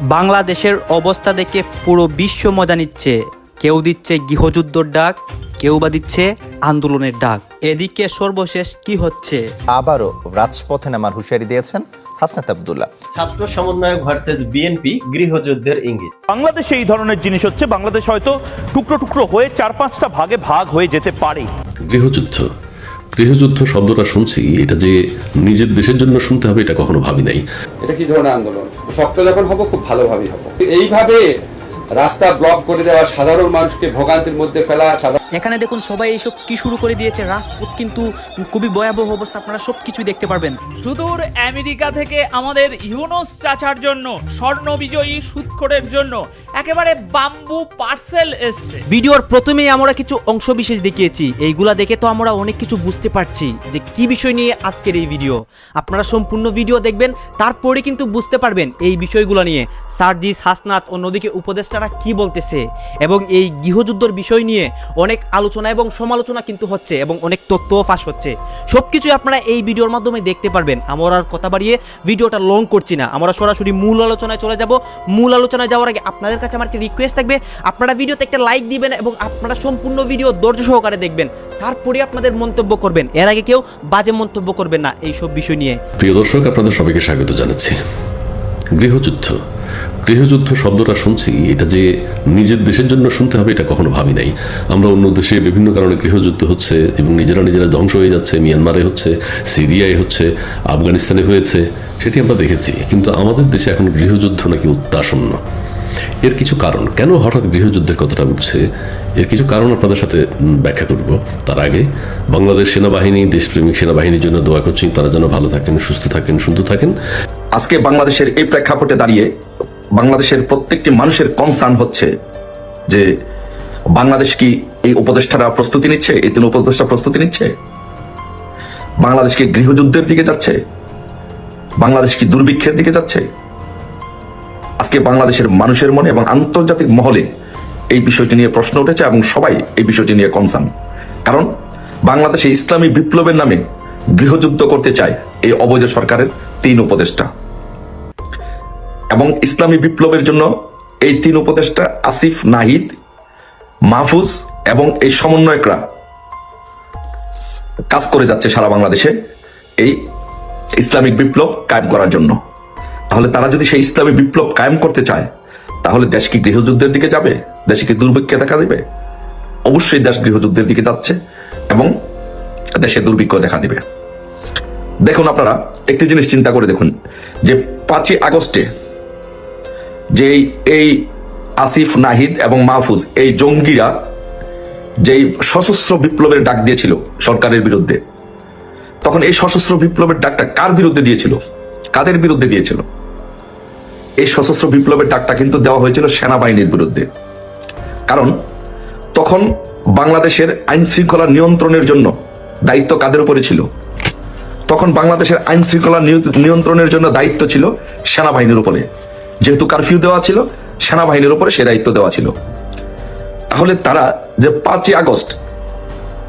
বাংলাদেশের অবস্থা দেখে পুরো বিশ্ব মজা নিচ্ছে। কেউ দিচ্ছে গৃহযুদ্ধর ডাক কেউ বা দিচ্ছে আন্দোলনের ডাক। এদিকে সর্বশেষ কি হচ্ছে? আবারও রাজপথে নামার হুঁশিয়ারি দিয়েছেন হাসনাত আবদুল্লাহ। ছাত্র সমন্বয়ক ভার্সেস বিএনপি গৃহযুদ্ধের ইঙ্গিত। বাংলাদেশে এই ধরনের জিনিস হচ্ছে বাংলাদেশ হয়তো টুকরো টুকরো হয়ে চার পাঁচটা ভাগে ভাগ হয়ে যেতে পারে। গৃহযুদ্ধ গৃহযুদ্ধ শব্দটা শুনছি, এটা যে নিজের দেশের জন্য শুনতে হবে, এটা কখনো ভাবি নাই। এটা কি ধরনের আন্দোলন? শক্ত যখন হব, খুব ভালোভাবেই হব। এইভাবে রাস্তা ব্লক করে দেওয়া সাধারণ মানুষকে ভোগান্তির মধ্যে ফেলা এখানে দেখুন সবাই এইসব কি শুরু করে দিয়েছে। রাজপথ কিন্তু খুবই ভয়াবহ অবস্থা আপনারা সব কিছুই দেখতে পারবেন। সুদূর আমেরিকা থেকে আমাদের ইউনুস চাচার জন্য স্বর্ণ বিজয়ী সুৎখরের জন্য একেবারে বাম্বু পার্সেল এসছে। ভিডিওর প্রথমেই আমরা কিছু অংশ বিশেষ দেখিয়েছি। এইগুলা দেখে তো আমরা অনেক কিছু বুঝতে পারছি যে কি বিষয় নিয়ে আজকের এই ভিডিও। আপনারা সম্পূর্ণ ভিডিও দেখবেন তারপরে কিন্তু বুঝতে পারবেন এই বিষয়গুলো নিয়ে। সার্জিস, হাসনাত অন্যদিকে উপদেষ্টারা কি বলতেছে? এবং এই গৃহযুদ্ধর বিষয় নিয়ে অনেক আলোচনা এবং সমালোচনা কিন্তু হচ্ছে এবং অনেক তথ্যও ফাঁস হচ্ছে। সব কিছুই আপনারা এই ভিডিওর মাধ্যমে দেখতে পারবেন। আমরা আর কথা বাড়িয়ে ভিডিওটা লং করছি না। আমরা সরাসরি মূল আলোচনায় চলে যাব। মূল আলোচনায় যাওয়ার আগে আপনাদের কাছে আমার একটা রিকোয়েস্ট থাকবে। আপনারা ভিডিওতে একটা লাইক দিবেন এবং আপনারা সম্পূর্ণ ভিডিও ধৈর্য সহকারে দেখবেন। তারপরে আপনাদের মন্তব্য করবেন। এর আগে কেউ বাজে মন্তব্য করবেন না এই সব বিষয় নিয়ে। প্রিয় দর্শক, আপনাদের সবাইকে স্বাগত জানাচ্ছি। গৃহযুদ্ধ। গৃহযুদ্ধ শব্দটা শুনছি, এটা যে নিজের দেশের জন্য শুনতে হবে, এটা কখনো ভাবি নাই। আমরা অন্য দেশে বিভিন্ন কারণে গৃহযুদ্ধ হচ্ছে এবং নিজেরা নিজেরা ধ্বংস হয়ে যাচ্ছে, মিয়ানমারে হচ্ছে, সিরিয়ায় হচ্ছে, আফগানিস্তানে হয়েছে, সেটি আমরা দেখেছি। কিন্তু আমাদের দেশে এখন গৃহযুদ্ধ নাকি উত্তাসন্ন এর কিছু কারণ। কেন হঠাৎ গৃহযুদ্ধের কথাটা উঠছে? এর কিছু কারণ আপনাদের সাথে ব্যাখ্যা করব। তার আগে, বাংলাদেশ সেনাবাহিনী, দেশপ্রেমিক সেনাবাহিনীর জন্য দোয়া করছি। তারা যেন ভালো থাকেন, সুস্থ থাকেন সুন্দর থাকেন। আজকে বাংলাদেশের এই প্রেক্ষাপটে দাঁড়িয়ে বাংলাদেশের প্রত্যেকটি মানুষের কনসার্ন হচ্ছে যে, বাংলাদেশ কি এই উপদেষ্টারা প্রস্তুতি নিচ্ছে? এই তিন উপদেষ্টা প্রস্তুতি নিচ্ছে? বাংলাদেশ কি গৃহযুদ্ধের দিকে যাচ্ছে? বাংলাদেশ কি দুর্ভিক্ষের দিকে যাচ্ছে? আজকে বাংলাদেশের মানুষের মনে এবং আন্তর্জাতিক মহলে এই বিষয়টি নিয়ে প্রশ্ন উঠেছে এবং সবাই এই বিষয়টি নিয়ে কনসার্ন কারণ বাংলাদেশে ইসলামী বিপ্লবের নামে গৃহযুদ্ধ করতে চায় এই অবৈধ সরকারের তিন উপদেষ্টা। এবং ইসলামী বিপ্লবের জন্য এই তিন উপদেষ্টা আসিফ, নাহিদ, মাহফুজ এবং এই সমন্বয়করা কাজ করে যাচ্ছে সারা বাংলাদেশে এই ইসলামিক বিপ্লব কায়েম করার জন্য। তাহলে তারা যদি সেই ইসলামী বিপ্লব কায়েম করতে চায়, তাহলে দেশ কি গৃহযুদ্ধের দিকে যাবে? দেশে কি দুর্ভিক্ষে দেখা দেবে? অবশ্যই দেশ গৃহযুদ্ধের দিকে যাচ্ছে এবং দেশে দুর্ভিক্ষ দেখা দিবে। দেখুন আপনারা, একটি জিনিস চিন্তা করে দেখুন, যে পাঁচই আগস্টে যে এই আসিফ, নাহিদ এবং মাহফুজ, এই জঙ্গিরা যেই সশস্ত্র বিপ্লবের ডাক দিয়েছিল সরকারের বিরুদ্ধে, তখন এই সশস্ত্র বিপ্লবের ডাকটা কার বিরুদ্ধে দিয়েছিল? কাদের বিরুদ্ধে দিয়েছিল? এই সশস্ত্র বিপ্লবের ডাকটা কিন্তু দেওয়া হয়েছিল সেনাবাহিনীর বিরুদ্ধে। কারণ তখন বাংলাদেশের আইন শৃঙ্খলা নিয়ন্ত্রণের জন্য দায়িত্ব কাদের উপরে ছিল? তখন বাংলাদেশের আইন শৃঙ্খলা নিয়ন্ত্রণের জন্য দায়িত্ব ছিল সেনাবাহিনীর উপরে। যেহেতু কারফিউ দেওয়া ছিল, সেনাবাহিনীর উপরে সে দায়িত্ব দেওয়া ছিল। তাহলে তারা যে পাঁচই আগস্ট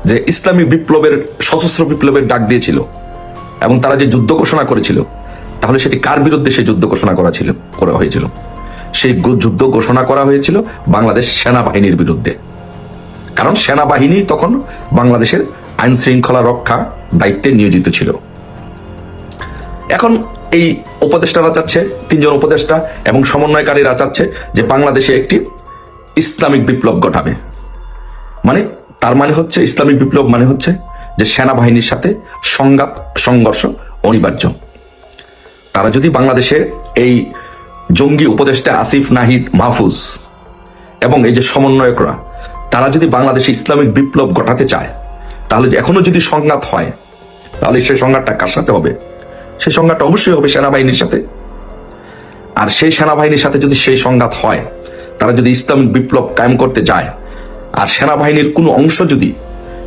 যে ইসলামী বিপ্লবের, সশস্ত্র বিপ্লবের ডাক দিয়েছিল এবং তারা যে যুদ্ধ ঘোষণা করেছিল, তাহলে সেটি কার বিরুদ্ধে সেই যুদ্ধ ঘোষণা করা ছিল, করা হয়েছিল? সেই যুদ্ধ ঘোষণা করা হয়েছিল বাংলাদেশ সেনাবাহিনীর বিরুদ্ধে। কারণ সেনাবাহিনী তখন বাংলাদেশের আইন শৃঙ্খলা রক্ষা দায়িত্বে নিয়োজিত ছিল। এখন এই উপদেষ্টারা চাচ্ছে, তিনজন উপদেষ্টা এবং সমন্বয়কারীরা চাচ্ছে যে বাংলাদেশে একটি ইসলামিক বিপ্লব ঘটাবে। মানে তার মানে হচ্ছে, ইসলামিক বিপ্লব মানে হচ্ছে যে সেনাবাহিনীর সাথে সংঘাত, সংঘর্ষ অনিবার্য। তারা যদি বাংলাদেশে এই জঙ্গি উপদেষ্টা আসিফ নাহিদ মাহফুজ এবং এই যে সমন্বয়করা, তারা যদি বাংলাদেশে ইসলামিক বিপ্লব ঘটাতে চায়, তাহলে এখনও যদি সংঘাত হয়, তাহলে সেই সংঘাতটা কার সাথে হবে? সেই সংঘাতটা অবশ্যই হবে সেনাবাহিনীর সাথে। আর সেই সেনাবাহিনীর সাথে যদি সেই সংঘাত হয়, তারা যদি ইসলামিক বিপ্লব কায়েম করতে যায় আর সেনাবাহিনীর কোনো অংশ যদি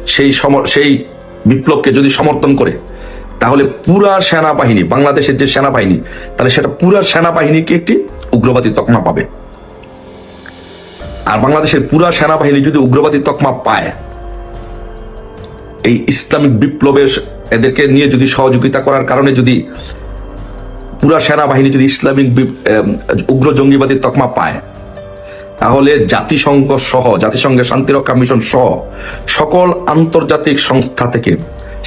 সেই সম- সেই বিপ্লবকে যদি সমর্থন করে তাহলে পুরা সেনাবাহিনী, বাংলাদেশের যে সেনাবাহিনী, তাহলে সেটা পুরা সেনাবাহিনীকে একটি? উগ্রবাদী তকমা পাবে। আর বাংলাদেশের পুরা সেনাবাহিনী যদি উগ্রবাদী তকমা পায়, এই ইসলামিক বিপ্লবের এদেরকে নিয়ে যদি সহযোগিতা করার কারণে যদি পুরা সেনাবাহিনী যদি ইসলামিক উগ্র জঙ্গিবাদী তকমা পায়, তাহলে জাতিসংঘ সহ, জাতিসংঘের শান্তিরক্ষা মিশন সহ সকল আন্তর্জাতিক সংস্থা থেকে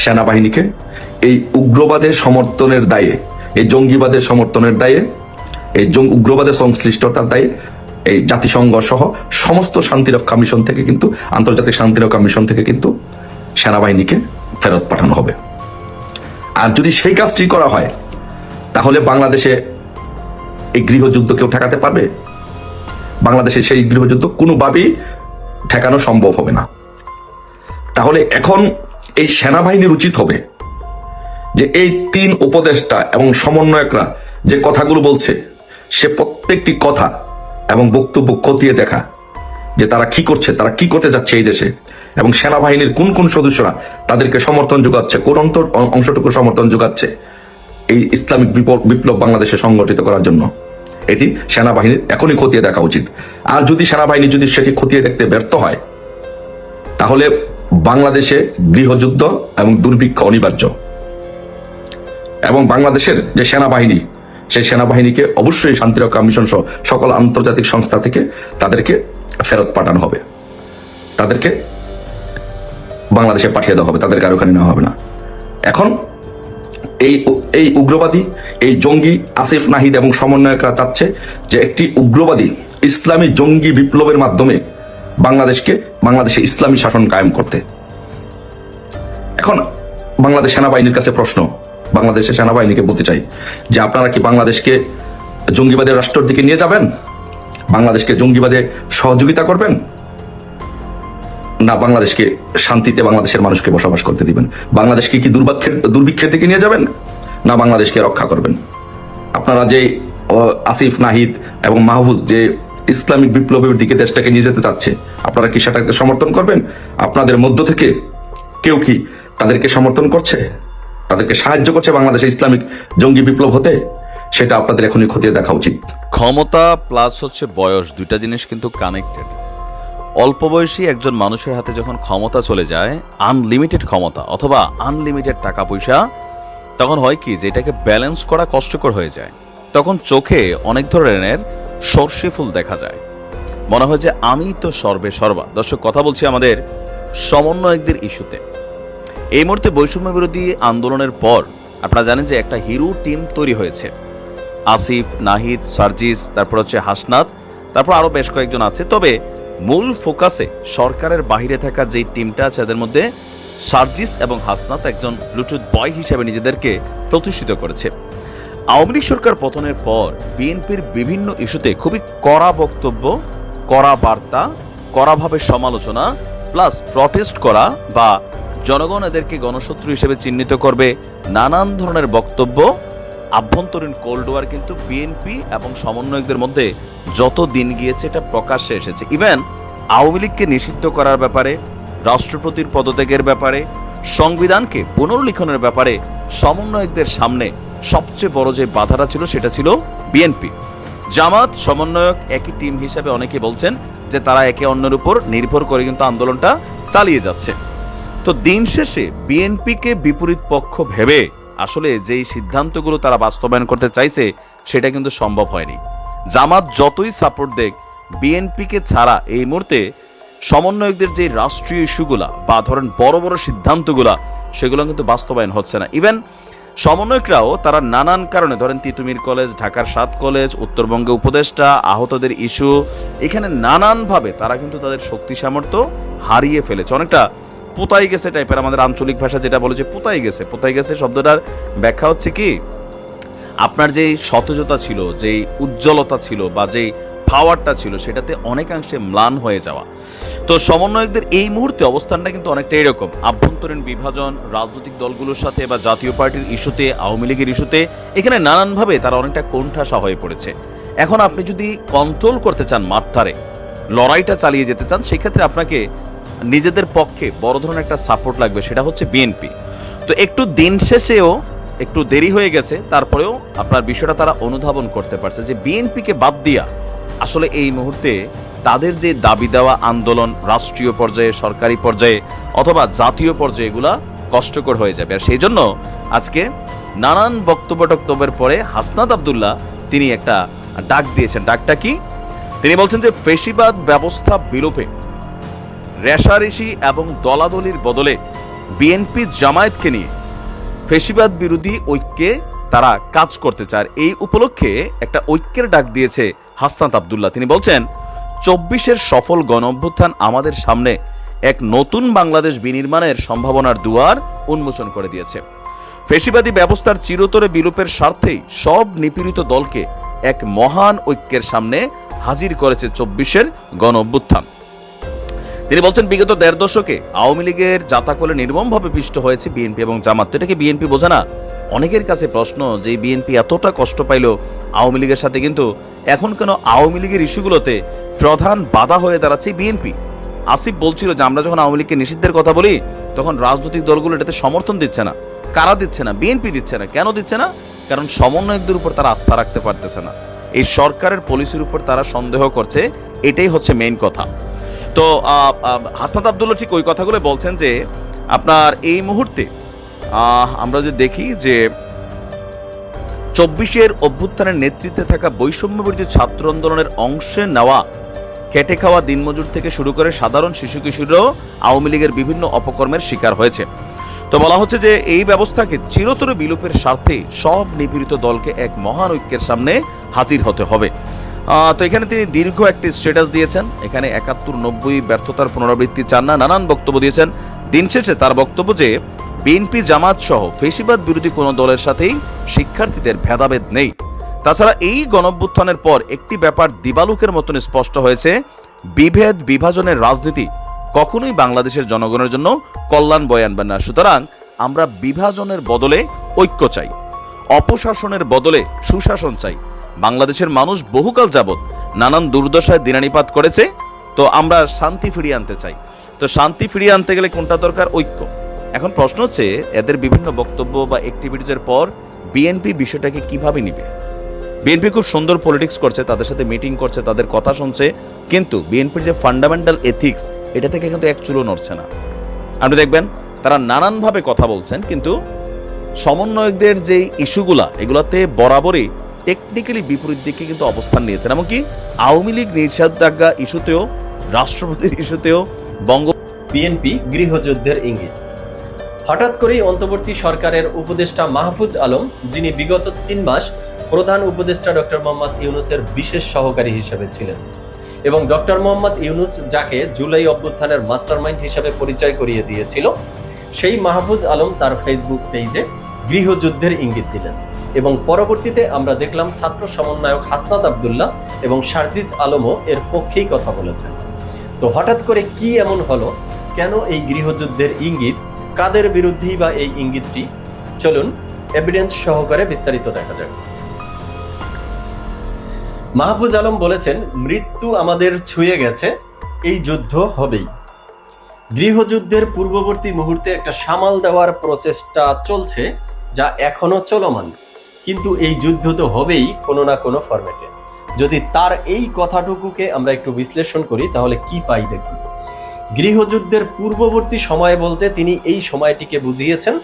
সেনাবাহিনীকে এই উগ্রবাদের সমর্থনের দায়ে, এই জঙ্গিবাদের সমর্থনের দায়ে, এই উগ্রবাদের সংশ্লিষ্টতার দায়ে এই জাতিসংঘ সহ সমস্ত শান্তিরক্ষা মিশন থেকে কিন্তু, আন্তর্জাতিক শান্তিরক্ষা মিশন থেকে কিন্তু সেনাবাহিনীকে ফেরত পাঠানো হবে। আর যদি সেই কাজটি করা হয়, তাহলে বাংলাদেশে এই গৃহযুদ্ধ কেউ ঠেকাতে পারবে? বাংলাদেশে সেই গৃহযুদ্ধ কোনোভাবেই ঠেকানো সম্ভব হবে না। তাহলে এখন এই সেনাবাহিনীর উচিত হবে যে এই তিন উপদেষ্টা এবং সমন্বয়করা যে কথাগুলো বলছে, সে প্রত্যেকটি কথা এবং বক্তব্য খতিয়ে দেখা যে তারা কি করছে, তারা কি করতে যাচ্ছে এই দেশে এবং সেনাবাহিনীর কোন কোন সদস্যরা তাদেরকে সমর্থন যোগাচ্ছে, কোন অন্তর অংশটুকু সমর্থন যোগাচ্ছে এই ইসলামিক বিপ্লব বাংলাদেশে সংগঠিত করার জন্য। এটি সেনাবাহিনীর এখনই খতিয়ে দেখা উচিত। আর যদি সেনাবাহিনী যদি সেটি খতিয়ে দেখতে ব্যর্থ হয়, তাহলে বাংলাদেশে গৃহযুদ্ধ এবং দুর্ভিক্ষ অনিবার্য। এবং বাংলাদেশের যে সেনাবাহিনী, সেই সেনাবাহিনীকে অবশ্যই শান্তিরক্ষা মিশন সহ সকল আন্তর্জাতিক সংস্থা থেকে তাদেরকে ফেরত পাঠানো হবে। তাদেরকে বাংলাদেশে পাঠিয়ে দেওয়া হবে তাদেরকে আর ওখানে নেওয়া হবে না। এখন এই এই উগ্রবাদী, এই জঙ্গি আসিফ নাহিদ এবং সমন্বয়করা চাচ্ছে যে একটি উগ্রবাদী, ইসলামী জঙ্গি বিপ্লবের মাধ্যমে বাংলাদেশকে, বাংলাদেশে ইসলামী শাসন কায়েম করতে। এখন বাংলাদেশ সেনাবাহিনীর কাছে প্রশ্ন বাংলাদেশের সেনাবাহিনীকে বলতে চাই যে আপনারা কি বাংলাদেশকে জঙ্গিবাদের রাষ্ট্রের দিকে নিয়ে যাবেন? বাংলাদেশকে জঙ্গিবাদে সহযোগিতা করবেন? না, বাংলাদেশকে শান্তিতে বাংলাদেশের মানুষকে বসবাস করতে দিবেন। বাংলাদেশকে কি দুর্ভাগ্যের দুর্ভিক্ষের দিকে নিয়ে যাবেন? না, বাংলাদেশকে রক্ষা করবেন। আপনারা যে আসিফ, নাহিদ এবং মাহফুজ যে ইসলামিক বিপ্লবের দিকে দেশটাকে নিয়ে যেতে চাচ্ছে, আপনারা কি সেটাকে সমর্থন করবেন? আপনাদের মধ্য থেকে কেউ কি তাদেরকে সমর্থন করছে? তাদেরকে সাহায্য করছে বাংলাদেশে ইসলামিক জঙ্গি বিপ্লব হতে, সেটা আপনাদের এখনই খতিয়ে দেখা উচিত। ক্ষমতা প্লাস হচ্ছে বয়স, দুইটা জিনিস কিন্তু কানেক্টেড অল্প বয়সী একজন মানুষের হাতে যখন ক্ষমতা চলে যায় আনলিমিটেড ক্ষমতা অথবা আনলিমিটেড টাকা পয়সা তখন হয় কি যে এটাকে ব্যালেন্স করা কষ্টকর হয়ে যায়। তখন চোখে অনেক ধরনের সর্ষে ফুল দেখা যায়। মনে হয় যে আমি তো সর্বে সর্বা। দর্শক, কথা বলছি আমাদের সমন্বয়কদের ইস্যুতে এই মুহূর্তে বৈষম্য বিরোধী আন্দোলনের পর আপনারা জানেন যে একটা হিরো টিম তৈরি হয়েছে। আসিফ, নাহিদ, সার্জিস, তারপর হচ্ছে হাসনাত, তারপর আরও বেশ কয়েকজন আছে। তবে মূল ফোকাসে সরকারের বাইরে থাকা যে টিমটা আছে, এদের মধ্যে সার্জিস এবং হাসনাত একজন ব্লুটুথ বয় হিসেবে নিজেদেরকে প্রতিষ্ঠিত করেছে। আওয়ামী লীগ সরকার পতনের পর বিএনপির বিভিন্ন ইস্যুতে খুবই কড়া বক্তব্য, কড়া বার্তা, কড়াভাবে সমালোচনা, প্লাস প্রটেস্ট করা বা জনগণ এদেরকে গণশত্রু হিসেবে চিহ্নিত করবে। নানান ধরনের বক্তব্য, আভ্যন্তরীণ কোল্ড ওয়ার কিন্তু বিএনপি এবং সমন্বয়কদের মধ্যে যত দিন গিয়েছে এটা প্রকাশ্যে এসেছে। ইভেন আওয়ামী লীগকে নিষিদ্ধ করার ব্যাপারে, রাষ্ট্রপতির পদত্যাগের ব্যাপারে, সংবিধানকে পুনর্লিখনের ব্যাপারে সমন্বয়কদের সামনে সবচেয়ে বড় যে বাধাটা ছিল সেটা ছিল বিএনপি জামাত, সমন্বয়ক একই টিম হিসেবে অনেকে বলছেন যে তারা একে অন্যের উপর নির্ভর করে কিন্তু আন্দোলনটা চালিয়ে যাচ্ছে। তো দিন শেষে বিএনপিকে বিপরীত পক্ষ ভেবে আসলে যেই সিদ্ধান্তগুলো তারা বাস্তবায়ন করতে চাইছে, সেটা কিন্তু সম্ভব হয়নি। জামাত যতই সাপোর্ট দেখ, বিএনপিকে ছাড়া এই মুহূর্তে সমন্বয়কদের যে রাষ্ট্রীয় ইস্যুগুলা বা ধরেন বড় বড় সিদ্ধান্তগুলা, সেগুলো কিন্তু বাস্তবায়ন হচ্ছে না। ইভেন সমন্বয়করাও তারা নানান কারণে, ধরেন তিতুমির কলেজ, ঢাকার সাত কলেজ, উত্তরবঙ্গে উপদেষ্টা, আহতদের ইস্যু এখানে নানানভাবে তারা কিন্তু তাদের শক্তি সামর্থ্য হারিয়ে ফেলেছে। অনেকটা পোতাই গেছে টাইপের আমাদের আঞ্চলিক ভাষা যেটা বলে যে পোতাই গেছে। পোতাই গেছে শব্দটার ব্যাখ্যা হচ্ছে কি? আপনার যেই সতেজতা ছিল, যেই উজ্জ্বলতা ছিল বা যেই পাওয়ারটা ছিল, সেটাতে অনেকাংশে ম্লান হয়ে যাওয়া। তো সমন্বয়কদের এই মুহূর্তে অবস্থানটা কিন্তু অনেকটা এরকম। আভ্যন্তরীণ বিভাজন, রাজনৈতিক দলগুলোর সাথে বা জাতীয় পার্টির ইস্যুতে, আওয়ামী লীগের ইস্যুতে, এখানে নানানভাবে তারা অনেকটা কোণঠাসা হয়ে পড়েছে। এখন আপনি যদি কন্ট্রোল করতে চান মাঠটারে, লড়াইটা চালিয়ে যেতে চান, সেক্ষেত্রে আপনাকে নিজেদের পক্ষে বড় ধরনের একটা সাপোর্ট লাগবে, সেটা হচ্ছে বিএনপি তো একটু দিন শেষেও একটু দেরি হয়ে গেছে, তারপরেও আপনার বিষয়টা তারা অনুধাবন করতে পারছে যে বিএনপিকে বাদ দিয়া আসলে এই মুহূর্তে তাদের যে দাবি দেওয়া আন্দোলন, রাষ্ট্রীয় পর্যায়ে, সরকারি পর্যায়ে অথবা জাতীয় পর্যায়ে এগুলা কষ্টকর হয়ে যাবে। আর সেই জন্য আজকে নানান বক্তব্য টক্তব্যের পরে হাসনাত আবদুল্লাহ তিনি একটা ডাক দিয়েছেন। ডাকটা কি? তিনি বলছেন যে ফেসিবাদ ব্যবস্থা বিলোপে রেশারেশি এবং দলাদলির বদলে বিএনপি জামায়াতকে নিয়ে ফেসিবাদ বিরোধী ঐক্যে তারা কাজ করতে চায়। এই উপলক্ষে একটা ঐক্যের ডাক দিয়েছে হাসনাত আবদুল্লাহ। তিনি বলছেন, চব্বিশের সফল গণ অভ্যুত্থান আমাদের সামনে এক নতুন বাংলাদেশ বিনির্মাণের সম্ভাবনার দুয়ার উন্মোচন করে দিয়েছে। ফেসিবাদী ব্যবস্থার চিরতরে বিলোপের স্বার্থেই সব নিপীড়িত দলকে এক মহান ঐক্যের সামনে হাজির করেছে চব্বিশের গণ অভ্যুত্থান তিনি বলছেন, বিগত দেড় দশকে আওয়ামী লীগের জাতাকলে নির্মমভাবে পিষ্ট হয়েছে বিএনপি এবং জামাত। এটাকে বিএনপি বোঝে না? অনেকের কাছে প্রশ্ন যে বিএনপি এতটা কষ্ট পাইল আওয়ামী লীগের সাথে, কিন্তু এখন কেন আওয়ামী লীগের ইস্যুগুলোতে প্রধান বাধা হয়ে দাঁড়াচ্ছে বিএনপি? আসিফ বলছিল যে, আমরা যখন আওয়ামী লীগকে নিষিদ্ধের কথা বলি, তখন রাজনৈতিক দলগুলো এটাতে সমর্থন দিচ্ছে না। কারা দিচ্ছে না? বিএনপি দিচ্ছে না। কেন দিচ্ছে না? কারণ সমন্বয়কদের উপর তারা আস্থা রাখতে পারতেছে না। এই সরকারের পলিসির উপর তারা সন্দেহ করছে, এটাই হচ্ছে মেইন কথা। তো হাসনাত আবদুল্লাহ ঠিক ওই কথাগুলো বলছেন যে, আপনার এই মুহূর্তে আমরা যদি দেখি যে, চব্বিশের অভ্যুত্থানের নেতৃত্বে থাকা বৈষম্য বিরোধী ছাত্র আন্দোলনের অংশে নেওয়া খেটে খাওয়া দিনমজুর থেকে শুরু করে সাধারণ শিশু কিশোররাও আওয়ামী লীগের বিভিন্ন অপকর্মের শিকার হয়েছে। তো বলা হচ্ছে যে, এই ব্যবস্থাকে চিরতরে বিলোপের স্বার্থে সব নিপীড়িত দলকে এক মহান ঐক্যের সামনে হাজির হতে হবে। তো এখানে তিনি দীর্ঘ একটি স্ট্যাটাস দিয়েছেন। এখানে একাত্তর নব্বই ব্যর্থতার পুনরাবৃত্তি চান না। নানান বক্তব্য দিয়েছেন। দিন শেষে তার বক্তব্য যে, বিএনপি, জামাত সহ ফেসিবাদ বিরোধী কোনো দলের সাথেই শিক্ষার্থীদের ভেদাভেদ নেই। তাছাড়া এই গণভ্যুত্থানের পর একটি ব্যাপার দিবালুকের মতন স্পষ্ট হয়েছে। বিভেদ, বিভাজনের রাজনীতি কখনোই বাংলাদেশের জনগণের জন্য কল্যাণ বয়ে আনবে না। সুতরাং আমরা বিভাজনের বদলে ঐক্য চাই। অপশাসনের বদলে সুশাসন চাই। বাংলাদেশের মানুষ বহুকাল যাবৎ নানান দুর্দশায় দিনানিপাত করেছে। তো আমরা শান্তি ফিরিয়ে আনতে চাই। তো শান্তি ফিরিয়ে আনতে গেলে কোনটা দরকার? ঐক্য। এখন প্রশ্ন হচ্ছে, এদের বিভিন্ন বক্তব্য বা অ্যাক্টিভিটিজের পর বিএনপি বিষয়টাকে কীভাবে নিবে? বিএনপি খুব সুন্দর পলিটিক্স করছে, তাদের সাথে মিটিং করছে, তাদের কথা শুনছে, কিন্তু বিএনপির যে ফান্ডামেন্টাল এথিক্স এটা থেকে কিন্তু এক চুলো নড়ছে না। আপনি দেখবেন, তারা নানানভাবে কথা বলছেন, কিন্তু সমন্বয়কদের যে ইস্যুগুলা এগুলাতে বরাবরই টেকনিক্যালি বিপরীত দিকে কিন্তু অবস্থান নিয়েছেন। এমনকি আওয়ামী লীগ নিষেধাজ্ঞা ইস্যুতেও, রাষ্ট্রপতির ইস্যুতেও বঙ্গ বিএনপি গৃহযুদ্ধের ইঙ্গিত। হঠাৎ করেই অন্তর্বর্তী সরকারের উপদেষ্টা মাহফুজ আলম, যিনি বিগত তিন মাস প্রধান উপদেষ্টা ডক্টর মোহাম্মদ ইউনুসের বিশেষ সহকারী হিসেবে ছিলেন এবং ডক্টর মোহাম্মদ ইউনুস যাকে জুলাই অভ্যুত্থানের মাস্টারমাইন্ড হিসেবে পরিচয় করিয়ে দিয়েছিল, সেই মাহফুজ আলম তার ফেসবুক পেজে গৃহযুদ্ধের ইঙ্গিত দিলেন। এবং পরবর্তীতে আমরা দেখলাম ছাত্র সমন্বয়ক হাসনাত আবদুল্লাহ এবং শারজিজ আলমও এর পক্ষেই কথা বলেছেন। তো হঠাৎ করে কি এমন হলো? কেন এই গৃহযুদ্ধের ইঙ্গিত? কাদের বিরুদ্ধেই বা এই ইঙ্গিতটি? চলুন এভিডেন্স সহকারে বিস্তারিত দেখা যাক। মাহবুজ আলম বলেছেন, মৃত্যু আমাদের ছুঁয়ে গেছে, এই যুদ্ধ হবেই। গৃহযুদ্ধের পূর্ববর্তী মুহূর্তে একটা সামাল দেওয়ার প্রচেষ্টা চলছে, যা এখনও চলমান। কিন্তু এই যুদ্ধ তো হবেই কোনো না কোনো ফরম্যাটে যদি তার এই কথাটুকুকে আমরা একটু বিশ্লেষণ করি, তাহলে কি পাই দেখুন। গৃহযুদ্ধের পূর্ববর্তী সময় বলতে তিনি এই সময়টিকে বুঝিয়েছেন,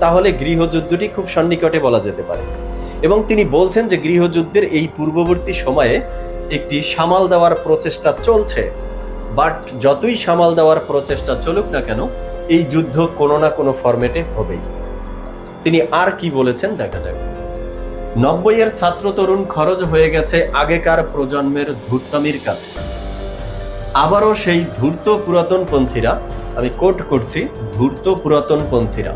তাহলে গৃহযুদ্ধটি খুব সন্নিকটে বলা যেতে পারে। এবং তিনি বলছেন যে গৃহযুদ্ধের এই পূর্ববর্তী সময়ে একটি সামাল দেওয়ার প্রচেষ্টা চলছে। বাট যতই সামাল দেওয়ার প্রচেষ্টা চলুক না কেন, এই যুদ্ধ কোনো না কোনো ফরম্যাটে হবেই। তিনি আর কি বলেছেন দেখা যাক। নব্বইয়ের ছাত্র তরুণ খরচ হয়ে গেছে আগেকার প্রজন্মের ধূর্তামির কাছে। আবারও সেই ধূর্ত পুরাতন পন্থীরা, আমি কোট করছি, ধূর্ত পুরাতন পন্থীরা।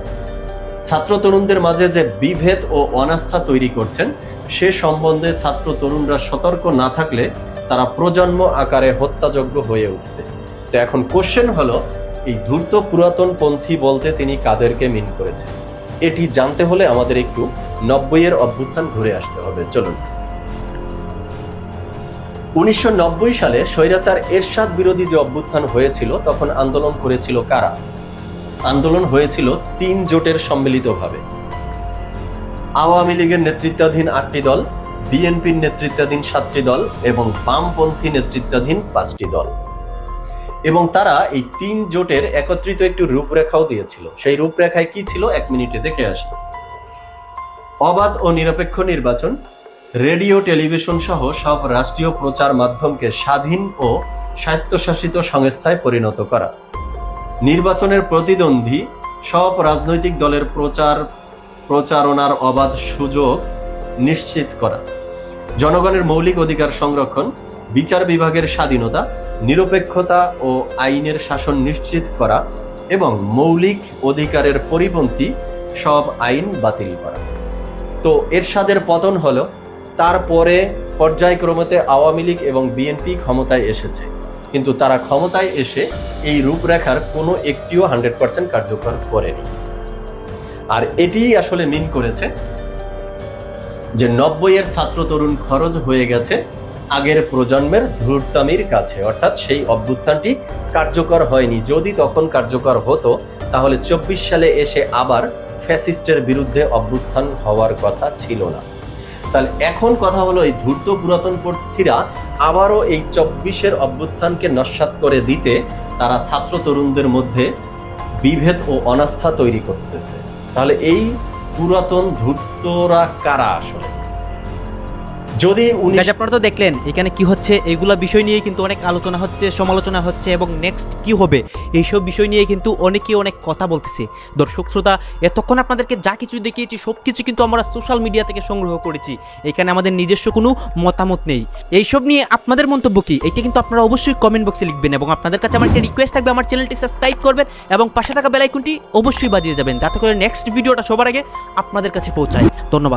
ছাত্র তরুণদের মাঝে যে বিভেদ ও অনাস্থা তৈরি করছেন, সে সম্বন্ধে ছাত্র তরুণরা সতর্ক না থাকলে তারা প্রজন্ম আকারে হত্যাযোগ্য হয়ে উঠবে। তো এখন কোশ্চেন হলো, এই ধূর্ত পুরাতন পন্থী বলতে তিনি কাদেরকে মিন করেছেন? এটি জানতে হলে আমাদের একটু নব্বইয়ের অভ্যুত্থান ঘুরে আসতে হবে। চলুন। উনিশশো সালে স্বৈরাচার এরশাদ বিরোধী যে অভ্যুত্থান হয়েছিল, তখন আন্দোলন করেছিল কারা? আন্দোলন হয়েছিল তিন জোটের সম্মিলিতভাবে। আওয়ামী লীগের নেতৃত্বাধীন আটটি দল, বিএনপির নেতৃত্বাধীন সাতটি দল এবং বামপন্থী নেতৃত্বাধীন পাঁচটি দল। এবং তারা এই তিন জোটের একত্রিত একটি রূপরেখাও দিয়েছিল। সেই রূপরেখায় কি ছিল? এক মিনিটে দেখে আসি। অবাধ ও নিরপেক্ষ নির্বাচন, রেডিও, টেলিভিশন সহ সব রাষ্ট্রীয় প্রচার মাধ্যমকে স্বাধীন ও স্বায়ত্তশাসিত সংস্থায় পরিণত করা। নির্বাচনের প্রতিদ্বন্দ্বী সব রাজনৈতিক দলের প্রচার, প্রচারণার অবাধ সুযোগ নিশ্চিত করা। জনগণের মৌলিক অধিকার সংরক্ষণ, বিচার বিভাগের স্বাধীনতা, নিরপেক্ষতা ও আইনের শাসন নিশ্চিত করা এবং মৌলিক অধিকারের পরিপন্থী সব আইন বাতিল করা। তো এরশাদের পতন হলো, তারপরে পর্যায়ক্রমে আওয়ামী লীগ এবং বিএনপি ক্ষমতায় এসেছে। কিন্তু তারা ক্ষমতায় এসে এই রূপরেখার কোনো একটিও হান্ড্রেড পার্সেন্ট কার্যকর করেনি। আর এটিই আসলে মিন করেছে যে নব্বইয়ের ছাত্র তরুণ খরচ হয়ে গেছে আগের প্রজন্মের ধূর্তামির কাছে। অর্থাৎ সেই অভ্যুত্থানটি কার্যকর হয়নি। যদি তখন কার্যকর হতো, তাহলে চব্বিশ সালে এসে আবার ফ্যাসিস্টের বিরুদ্ধে অভ্যুত্থান হওয়ার কথা ছিল না। তাহলে এখন কথা হলো এই ধূর্ত পুরাতন প্রার্থীরা আবারও এই চব্বিশের অভ্যুত্থানকে নস্বাত করে দিতে তারা ছাত্র তরুণদের মধ্যে বিভেদ ও অনাস্থা তৈরি করতেছে। তাহলে এই পুরাতন ধূর্তরা কারা আসলে? যদি আপনারা তো দেখলেন, এখানে কি হচ্ছে এইগুলা বিষয় নিয়ে কিন্তু অনেক আলোচনা হচ্ছে, সমালোচনা হচ্ছে, এবং নেক্সট কি হবে? এইসব বিষয় নিয়ে কিন্তু অনেকে অনেক কথা বলতেছে। দর্শক, শ্রোতা, এতক্ষণ আপনাদেরকে যা কিছু দেখিয়েছি, সব কিছু কিন্তু আমরা সোশ্যাল মিডিয়া থেকে সংগ্রহ করেছি। এখানে আমাদের নিজস্ব কোনো মতামত নেই। এইসব নিয়ে আপনাদের মন্তব্য কি? এটা কিন্তু আপনারা অবশ্যই কমেন্ট বক্সে লিখবেন, এবং আপনাদের কাছে আমার একটা রিকোয়েস্ট থাকবে, আমার চ্যানেলটি সাবস্ক্রাইব করবেন, এবং পাশে থাকা বেলাইকনটি অবশ্যই বাজিয়ে যাবেন, যাতে করে নেক্সট ভিডিওটা সবার আগে আপনাদের কাছে পৌঁছায়। ধন্যবাদ।